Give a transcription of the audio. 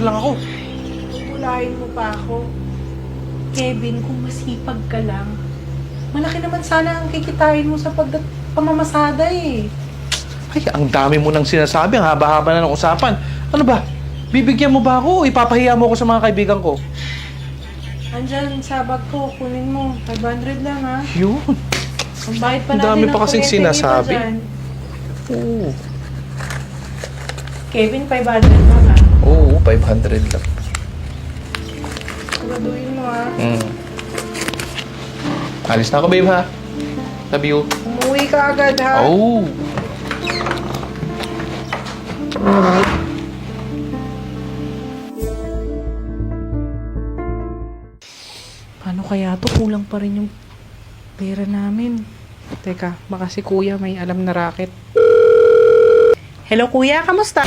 lang ako. Ulahin mo pa ako. Kevin, kung masipag ka lang, malaki naman sana ang kikitain mo sa pag pamamasada eh. Ay, ang dami mo nang sinasabi. Ang haba-haba na ng usapan. Ano ba? Bibigyan mo ba ako? o Ipapahiya mo ako sa mga kaibigan ko. Andyan, sa bag ko, kunin mo. 500 lang ha. Yun. Ang bayad pa Ang natin dami ng pa kasing kuryente dito sinasabi. dyan. Oo. Kevin, 500 lang ha. Oo, 500 lang. Siguraduhin mo ha. Mm. Alis na ako, babe, ha? Love you. Umuwi ka agad ha. Oh. Paano kaya to? Kulang pa rin yung pera namin. Teka, baka si kuya may alam na racket. Hello kuya, kamusta?